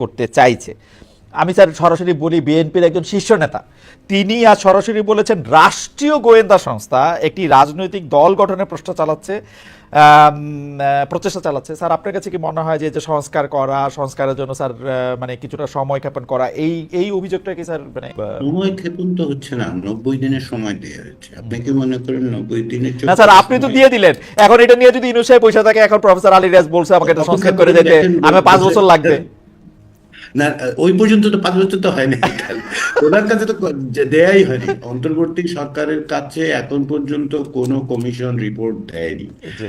করতে চাইছে। আমি স্যার সরাসরি বলি বিএনপির একজন শীর্ষ নেতা। তিনি আজ সরাসরি বলেছেন রাষ্ট্রীয় গোয়েন্দা সংস্থা একটি রাজনৈতিক দল গঠনের প্রশ্ন চালাচ্ছে প্রচেষ্টা চালাচ্ছে। স্যার আপনার কাছে কি মনে হয় যে যে সংস্কার করা সংস্কারের জন্য স্যার মানে কিছুটা সময় ক্ষেপণ করা এই এই অভিযোগটা কি স্যার মানে সময় ক্ষেপণ তো হচ্ছে না নব্বই দিনের সময় দেওয়া হয়েছে। আপনি কি মনে করেন নব্বই দিনের না স্যার আপনি তো দিয়ে দিলেন। এখন এটা নিয়ে যদি ইনু সাহেব পয়সা থাকে এখন প্রফেসর আলী রাজ বলছে আমাকে এটা সংস্কার করে দিতে আমার পাঁচ বছর লাগবে। না ওই পর্যন্ত তো পাঁচ বছর তো হয়নি। ওনার কাছে তো দেয়াই হয়নি। অন্তর্বর্তী সরকারের কাছে এখন পর্যন্ত কোনো কমিশন রিপোর্ট দেয়নি।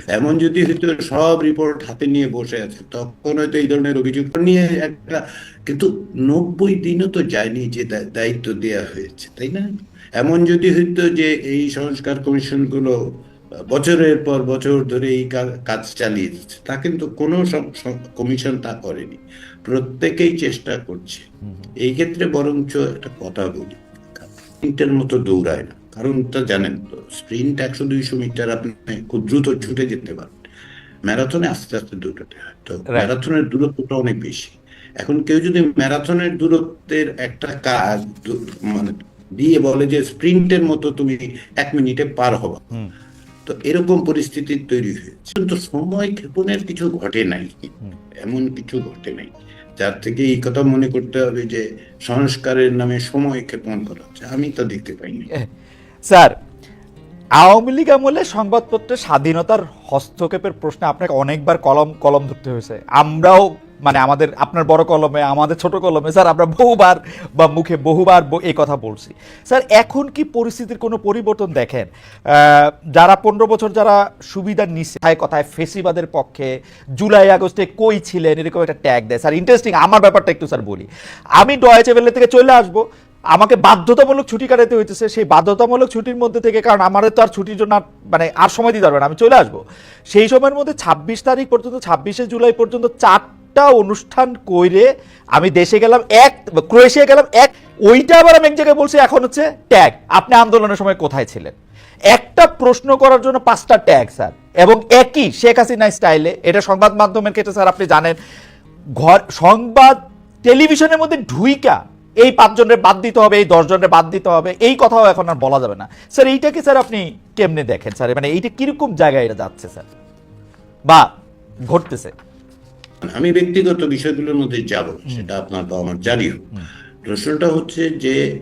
এমন যদি হয়তো সব রিপোর্ট হাতে নিয়ে বসে আছে তখন হয়তো এই ধরনের অভিযোগ নিয়ে একটা কিন্তু নব্বই দিনও তো যায়নি যে দায়িত্ব দেয়া হয়েছে তাই না? এমন যদি হইতো যে এই সংস্কার কমিশনগুলো বছরের পর বছর ধরে এই কাজ চালিয়ে যাচ্ছে। তা কিন্তু কোনো কমিশন তা করেনি। প্রত্যেকেই চেষ্টা করছে। এই ক্ষেত্রে বরঞ্চ একটা কথা বলি। স্প্রিন্টের মতো দৌড়ায় না। কারণ তা জানেন তো স্প্রিন্ট একশো দুইশো মিটার আপনি খুব দ্রুত ছুটে যেতে পারেন। ম্যারাথনে আস্তে আস্তে দৌড়াতে হয়। তো ম্যারাথনের দূরত্বটা অনেক বেশি। এখন কেউ যদি ম্যারাথনের দূরত্বের একটা কাজ মানে দিয়ে বলে যে স্প্রিন্টের মতো তুমি এক মিনিটে পার হবা। তো এরকম পরিস্থিতি তৈরি হয়েছে। কিন্তু সময় ক্ষেপণের কিছু ঘটে নাই। এমন কিছু ঘটে নাই। যার থেকে এই কথা মনে করতে হবে যে সংস্কারের নামে সময় ক্ষেপণ করা হচ্ছে। আমি তা দেখতে পাইনি। স্যার আওয়ামী লীগ আমলে সংবাদপত্রের স্বাধীনতার হস্তক্ষেপের প্রশ্নে আপনাকে অনেকবার কলম কলম ধরতে হয়েছে। আমরাও মানে আমাদের, আপনার বড় কলমে, আমাদের ছোট কলমে, স্যার, আমরা বহুবার বা মুখে বহুবার এই কথা বলছি। স্যার, এখন কি পরিস্থিতির কোনো পরিবর্তন দেখেন? যারা পনেরো বছর যারা সুবিধা নিচ্ছে কথায় ফেসিবাদের পক্ষে, জুলাই, আগস্টে কই ছিলেন, এরকম একটা ট্যাগ দেয়। স্যার ইন্টারেস্টিং আমার ব্যাপারটা একটু, স্যার, বলি। আমি ডয়েচে বেলে থেকে চলে আসব। আমাকে বাধ্যতামূলক ছুটি কাটাতে হইতেছে সেই বাধ্যতামূলক ছুটির মধ্যে থেকে, কারণ আমাদের তো আর ছুটির জন্য মানে আর সময় দিতে পারবে না, আমি চলে আসব। সেই সময়ের মধ্যে ছাব্বিশ তারিখ পর্যন্ত, ছাব্বিশে জুলাই পর্যন্ত চারটা অনুষ্ঠান কইরে আমি দেশে গেলাম, এক ক্রোয়েশিয়া গেলাম, এক ওইটা আবার আমি এক জায়গায় বলছি, এখন হচ্ছে ট্যাগ। আপনি আন্দোলনের সময় কোথায় ছিলেন? একটা প্রশ্ন করার জন্য পাঁচটা ট্যাগ, স্যার, এবং একই শেখ হাসিনা স্টাইলে, এটা সংবাদ মাধ্যমের ক্ষেত্রে, স্যার, আপনি জানেন, ঘর সংবাদ টেলিভিশনের মধ্যে ঢুইকা এই পাঁচজনের বাদ দিতে হবে এই দশজনের বাদ দিতে হবে এই কথাও এখন আর বলা যাবে না। স্যার এইটাকে স্যার আপনি কেমনে দেখেন স্যার? মানে এইটা কীরকম জায়গায় এটা যাচ্ছে স্যার? বা ঘটতেছে। আমি ব্যক্তিগত বিষয়গুলোর মধ্যে যাব সেটা আপনার বা আমার জানি। প্রশ্নটা হচ্ছে যে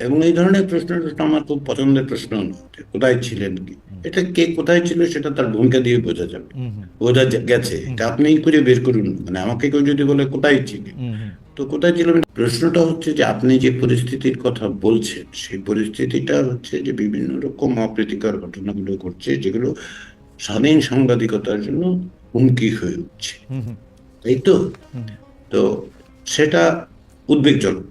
এবং এই ধরনের প্রশ্নটা আমার খুব পছন্দের প্রশ্ন কোথায় ছিলেন কি? এটা কে কোথায় ছিল সেটা তার ভূমিকা দিয়ে বোঝা যাবে। বোঝা গেছে এটা আপনি করে বের করুন মানে আমাকে কেউ যদি বলে কোথায় ছিলেন? তো কোথায় ছিলাম প্রশ্নটা হচ্ছে যে আপনি যে পরিস্থিতির কথা বলছেন সেই পরিস্থিতিটা হচ্ছে যে বিভিন্ন রকম অপ্রীতিকর ঘটনাগুলো ঘটছে যেগুলো স্বাধীন সাংবাদিকতার জন্য হুমকি হয়ে উঠছে। তাই তো? তো সেটা উদ্বেগজনক।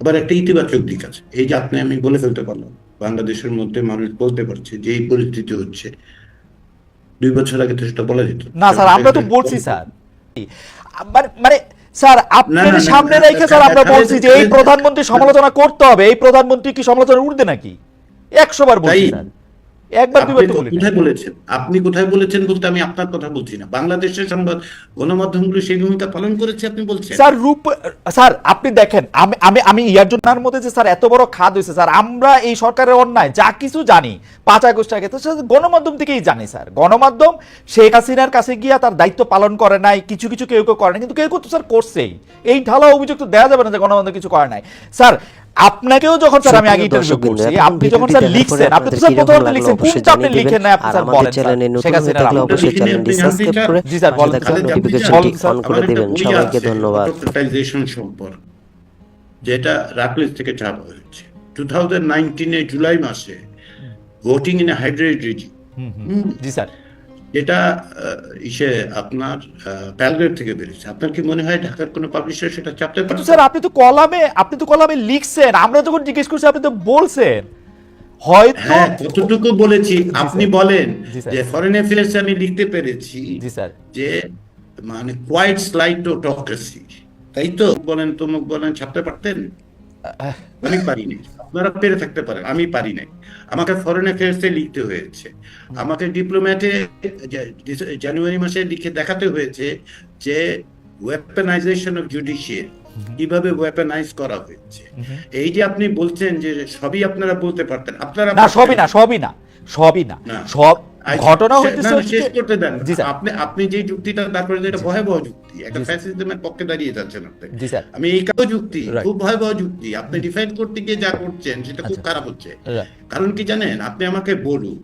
আবার একটা ইতিবাচক দিক আছে। এই যে আপনি আমি বলে ফেলতে পারলাম বাংলাদেশের মধ্যে মানুষ বলতে পারছে যে এই পরিস্থিতি হচ্ছে। দুই বছর আগে তো সেটা বলা যেত। না স্যার আমরা তো বলছি স্যার। মানে মানে স্যার আপনার সামনে রেখে স্যার আমরা বলছি যে এই প্রধানমন্ত্রী সমালোচনা করতে হবে এই প্রধানমন্ত্রী কি সমালোচনা উঠবে নাকি? একশো বার বলছি স্যার। একবার তো কোথায় বলেছেন? আপনি কোথায় বলেছেন বলতে আমি আপনার কথা বলছি না। বাংলাদেশের সংবাদ গণমাধ্যমগুলো সেই ভূমিকা পালন করেছে আপনি বলছেন? স্যার রূপ স্যার আপনি দেখেন আমি আমি আমি ইয়ার জন্যর মধ্যে যে স্যার এত বড় খাদ হয়েছে স্যার আমরা এই সরকারের অন্যায় যা কিছু জানি পাঁচ আগস্ট আগে তো গণমাধ্যম থেকেই জানি স্যার। গণমাধ্যম শেখ হাসিনার কাছে গিয়া তার দায়িত্ব পালন করে নাই কিছু কিছু কেউ কেউ করে নাই কিন্তু কেউ কেউ তো স্যার করছেই। এই ঢালা অভিযোগ তো দেওয়া যাবে না যে গণমাধ্যম কিছু করে নাই। স্যার আপনাকেও যখন স্যার আমি আগে ইন্টারভিউ করছি আপনি যখন স্যার লিখছেন আপনি তো স্যার প্রথমত লিখছেন কোনটা আপনি লিখেন না আপনি স্যার বলেন চ্যানেলে স্যার। নতুন হয়ে থাকলে অবশ্যই চ্যানেলটি সাবস্ক্রাইব করে জি স্যার, বলেন। নোটিফিকেশনটি অন করে দিবেন। সবাইকে ধন্যবাদ। Autocratization সম্পর্ক যেটা রাকলিস থেকে ছাপা হয়েছে। টু থাউজেন্ড নাইনটিনে জুলাই মাসে ভোটিং ইন হাইড্রেট রিজি জি স্যার। যেটা ইসে আপনার প্যালগ্রেড থেকে বেরিয়েছে। আপনার কি মনে হয় ঢাকার কোনো পাবলিশার সেটা চাপতে পারে স্যার আপনি তো কলামে আপনি তো কলামে লিখছেন। আমরা যখন জিজ্ঞেস করছি আপনি তো বলছেন। হয়তো হ্যাঁ কতটুকু বলেছি? আপনি বলেন যে ফরেন অ্যাফেয়ার্স আমি লিখতে পেরেছি জি স্যার। যে মানে কোয়াইট স্লাইড অটোক্রেসি তাই তো? বলেন তমুক বলেন ছাপতে পারতেন আমি পারি নাই আপনারা পেরে থাকতে পারেন আমি পারি নাই। আমাকে ফরেন অ্যাফেয়ার্সে লিখতে হয়েছে। আমাকে ডিপ্লোম্যাটে জানুয়ারি মাসে লিখে দেখাতে হয়েছে যে ওয়েপেনাইজেশন অফ জুডিশিয়াল কীভাবে ওয়েপেনাইজ করা হয়েছে। এই যে আপনি বলছেন যে সবই আপনারা বলতে পারতেন আপনারা না সবই না সবই না সবই না। সব ঘটনা শেষ করতে দেন। আপনি আপনি যে যুক্তিটা তারপরে এটা ভয়াবহ যুক্তি। একটা ফ্যাসিজমের পক্ষে দাঁড়িয়ে যাচ্ছেন আপনি। আমি এই কারও যুক্তি খুব ভয়াবহ যুক্তি। আপনি ডিফাইন করতে গিয়ে যা করছেন সেটা খুব আচ্ছা। খারাপ হচ্ছে। কারণ কি জানেন? আপনি আমাকে বলুন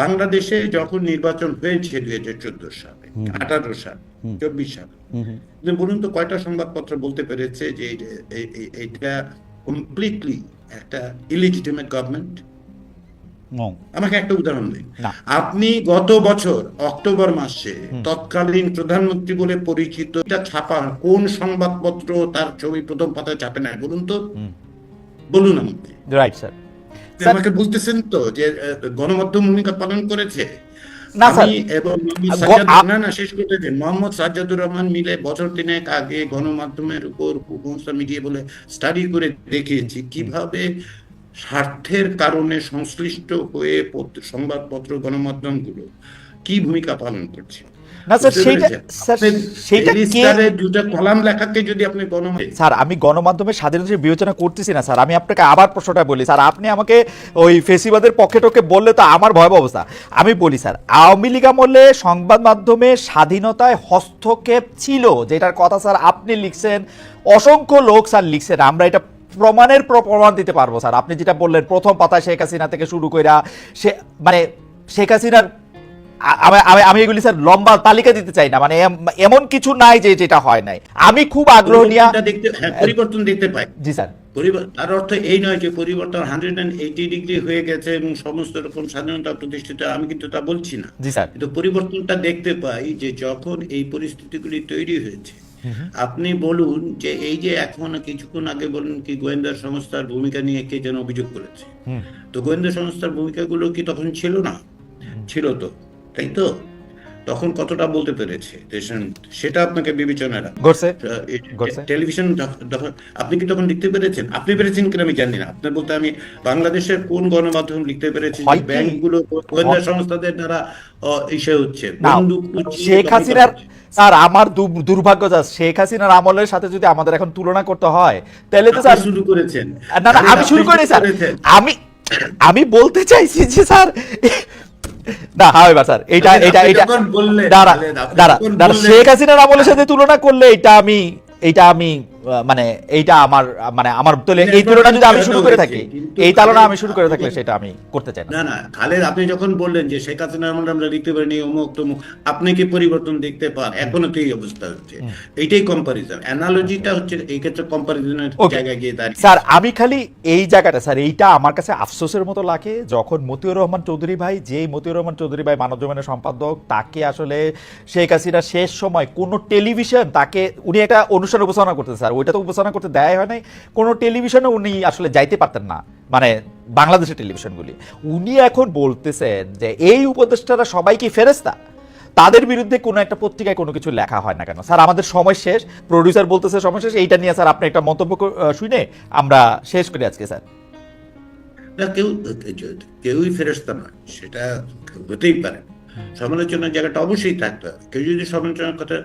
বাংলাদেশে যখন নির্বাচন হয়েছে দুই হাজার চোদ্দ সালে আঠারো সাল চব্বিশ সাল বলুন তো কয়টা সংবাদপত্র বলতে পেরেছে যে এইটা কমপ্লিটলি একটা ইলিজিটিমেট গভর্নমেন্ট. আমাকে একটা উদাহরণ দিন। আপনি গত বছর অক্টোবর মাসে তৎকালীন প্রধানমন্ত্রী বলে পরিচিত এটা ছাপা কোন সংবাদপত্র তার ছবি প্রথম পাতায় ছাপে নাই বলুন তো। বলুন আমাকে। Right sir. আমাকে বলতেছেন তো যে গণমাধ্যম ভূমিকা পালন করেছে। না, না না মোহাম্মদ সাজ্জাদুর রহমান মিলে বছর তিনেক আগে গণমাধ্যমের উপর মিডিয়া বলে স্টাডি করে দেখিয়েছি। কীভাবে স্বার্থের কারণে সংশ্লিষ্ট হয়ে পত্র- সংবাদপত্র গণমাধ্যমগুলো কি ভূমিকা পালন করছে? স্যার আমি গণমাধ্যমের স্বাধীনতা বিবেচনা করতেছি না স্যার। আমি আপনাকে আবার প্রশ্নটা বলি স্যার আপনি আমাকে ওই ফেসিবাদের পক্ষে টকে বললে তো আমার ভয়াবহ অবস্থা। আমি বলি স্যার আওয়ামী লীগ আমলে সংবাদ মাধ্যমে স্বাধীনতায় হস্তক্ষেপ ছিল যেটার কথা স্যার আপনি লিখছেন। অসংখ্য লোক স্যার লিখছেন। আমরা এটা প্রমাণের প্রমাণ দিতে পারব স্যার। আপনি যেটা বললেন প্রথম পাতায় শেখ হাসিনা থেকে শুরু কইরা সে মানে শেখ হাসিনার আমি আমি এগুলি স্যার লম্বা তালিকা দিতে চাই না। মানে এমন কিছু নাই যে যেটা হয় নাই। আমি খুব আগ্রহ নিয়ে দেখতে হ্যাঁ পরিবর্তন দেখতে পাই। জি স্যার। তার অর্থ এই নয় যে পরিবর্তন হান্ড্রেড অ্যান্ড এইটি ডিগ্রি হয়ে গেছে এবং সমস্ত রকম স্বাধীনতা প্রতিষ্ঠিত আমি কিন্তু তা বলছি না। জি স্যার। কিন্তু পরিবর্তনটা দেখতে পাই যে যখন এই পরিস্থিতিগুলি তৈরি হয়েছে আপনি বলুন যে এই যে এখন কিছুক্ষণ আগে বলুন কি গোয়েন্দা সংস্থার ভূমিকা নিয়ে কে যেন অভিযোগ করেছে। তো গোয়েন্দা সংস্থার ভূমিকাগুলো কি তখন ছিল না? ছিল তো তাই তো? তখন কতটা বলতে পেরেছে? সেটা আপনাকে ঘটছে। টেলিভিশন আপনি কি তখন লিখতে পেরেছেন? আপনি পেরেছেন কিনা আমি জানি না। আপনার বলতে আমি বাংলাদেশের কোন গণমাধ্যম লিখতে পেরেছি ব্যাংকগুলো গোয়েন্দা সংস্থাদের দ্বারা ইসে হচ্ছে? শেখ হাসিনার স্যার আমার দুর্ভাগ্য যা শেখ হাসিনার আমলের সাথে যদি আমাদের এখন তুলনা করতে হয় তাহলে তো স্যার শুরু করেছেন। না না আমি শুরু আপনি করি স্যার। করেছেন। আমি আমি বলতে চাইছি যে স্যার না স্যার এটা এটা এটা দাঁড়া দাঁড়া দাঁড়া শেখ হাসিনার আমলের সাথে তুলনা করলে এটা আমি এটা আমি মানে এইটা আমার মানে আমার তাহলে এই তুলনা যদি আমি শুরু করে থাকি এই তুলনা আমি শুরু করে থাকলে সেটা আমি করতে চাই না। না না খালেদ আপনি যখন বললেন যে শেখ হাসিনার আমলে আমরা লিখতে পারিনি অমুক তমুক আপনি কি পরিবর্তন দেখতে পান? এখনও তো এই অবস্থা হচ্ছে? এইটাই কম্পারিজন অ্যানালজিটা হচ্ছে এই ক্ষেত্রে কম্পারিজনের. জায়গায় গিয়ে দাঁড়িয়ে। স্যার আমি খালি এই জায়গাটা স্যার এইটা আমার কাছে আফসোসের মতো লাগে যখন মতিউর রহমান চৌধুরী ভাই যেই মতিউর রহমান চৌধুরী ভাই মানব জমিনের সম্পাদক তাকে আসলে শেখ হাসিনা শেষ সময় কোনো টেলিভিশন তাকে উনি একটা অনুষ্ঠান উপস্থাপনা করতে স্যার। ওইটা তো উপস্থাপনা করতে দেয় হয় নাই। কোনো টেলিভিশনে উনি আসলে যাইতে পারতেন না মানে বাংলাদেশের টেলিভিশনগুলি। উনি এখন বলতেছেন যে এই উপদেষ্টারা সবাই কি ফেরেস্তা তাদের বিরুদ্ধে কোনো একটা পত্রিকায় কোনো কিছু লেখা হয় না কেন? স্যার আমাদের সময় শেষ। প্রডিউসার বলতেছে সময় শেষ। এইটা নিয়ে স্যার আপনি একটা মন্তব্য শুনে আমরা শেষ করি আজকে স্যার। না কেউ কেউই ফেরস্তা নয় সেটা হতেই পারে। সমালোচনার জায়গাটা অবশ্যই থাকতে হবে। কেউ যদি সমালোচনার কথা